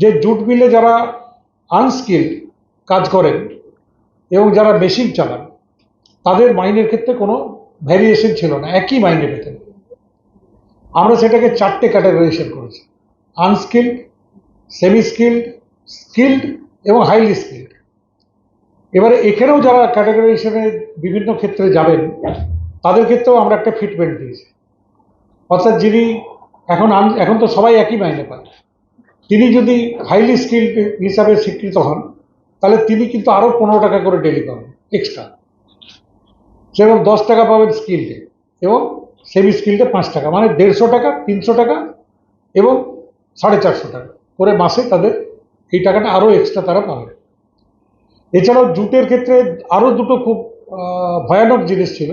যে জুট মিলে যারা আনস্কিল্ড কাজ করেন এবং যারা মেশিন চালান, তাদের মাইনের ক্ষেত্রে কোনো ভ্যারিয়েশন ছিল না, একই মাইনে পেতেন। আমরা সেটাকে চারটে ক্যাটাগরাইজেশন করেছি আনস্কিল্ড সেমি স্কিল্ড স্কিল্ড এবং হাইলি স্কিল্ড এবারে এখানেও যারা ক্যাটাগরাইজেশনে বিভিন্ন ক্ষেত্রে যাবেন, তাদের ক্ষেত্রেও আমরা একটা ফিটমেন্ট দিয়েছি। অর্থাৎ যিনি এখন এখন তো সবাই একই মাইনে পায়। তিনি যদি হাইলি স্কিল্ড হিসাবে স্বীকৃত হন, তাহলে তিনি কিন্তু আরও পনেরো টাকা করে ডেলি পাবেন এক্সট্রা যেমন দশ টাকা পাবেন স্কিল্ডে এবং সেমি স্কিল্ডে পাঁচ টাকা মানে দেড়শো টাকা, তিনশো টাকা, এবং সাড়ে চারশো টাকা করে মাসে তাদের এই টাকাটা আরও এক্সট্রা তারা পাবে এছাড়াও জুটের ক্ষেত্রে আরও দুটো খুব ভয়ানক জিনিস ছিল।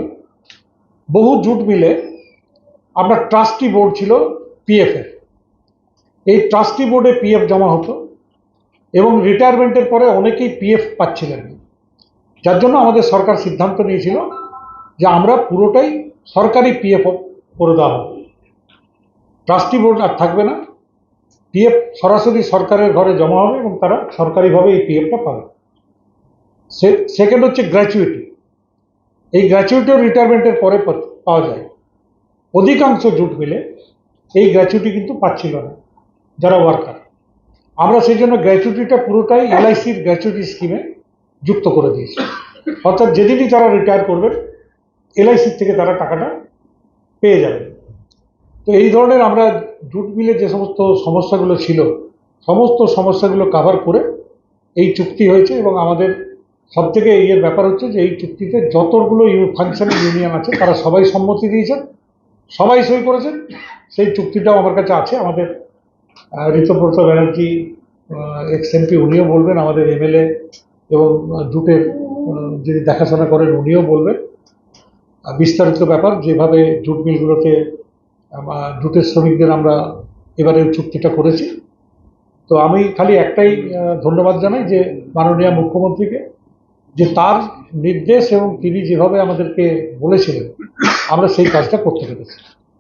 বহু জুট মিলে আপনার ট্রাস্টি বোর্ড ছিল পিএফের এই ট্রাস্টি বোর্ডে পিএফ জমা হতো এবং রিটায়ারমেন্টের পরে অনেকেই পিএফ পাচ্ছিলেন যার জন্য আমাদের সরকার সিদ্ধান্ত নিয়েছিল যে আমরা পুরোটাই সরকারি পিএফ করে দেওয়া হবে ট্রাস্টি বোর্ড আর থাকবে না। পিএফ সরাসরি সরকারের ঘরে জমা হবে এবং তারা সরকারিভাবে এই পিএফটা পাবে। সেকেন্ড হচ্ছে গ্র্যাচুইটি এই গ্র্যাচুইটিও রিটায়ারমেন্টের পরে পাওয়া যায়। অধিকাংশ জুট মিলে এই গ্র্যাচুইটি কিন্তু পাচ্ছিল না। যারা ওয়ার্কার আমরা সেই জন্য গ্র্যাচুইটিটা পুরোটাই এলআইসির গ্র্যাচুইটি স্কিমে যুক্ত করে দিয়েছি। অর্থাৎ যেদিনই তারা রিটায়ার করবেন এলআইসির থেকে তারা টাকাটা পেয়ে যাবেন। তো এই ধরনের আমরা জুট মিলে যে সমস্ত সমস্যাগুলো ছিল, সমস্ত সমস্যাগুলো কাভার করে এই চুক্তি হয়েছে এবং আমাদের সব থেকে ইয়ের ব্যাপার হচ্ছে যে এই চুক্তিতে যতগুলো ফাংশনাল ইউনিয়ন আছে, তারা সবাই সম্মতি দিয়েছেন, সবাই সই করেছেন, সেই চুক্তিটাও আমার কাছে আছে, আমাদের ঋতব্রত ব্যানার্জি এক্স এমপি উনিও বলবেন আমাদের এমএলএ এবং জুটের যিনি দেখাশোনা করেন উনিও বলবেন। বিস্তারিত ব্যাপার, যেভাবে জুট মিলগুলোতে জুটের শ্রমিকদের আমরা এবারে চুক্তিটা করেছি। তো আমি খালি একটাই ধন্যবাদ জানাই যে মাননীয় মুখ্যমন্ত্রীকে, যে তার নির্দেশ এবং তিনি যেভাবে আমাদেরকে বলেছিলেন, আমরা সেই কাজটা করতে পেরেছি।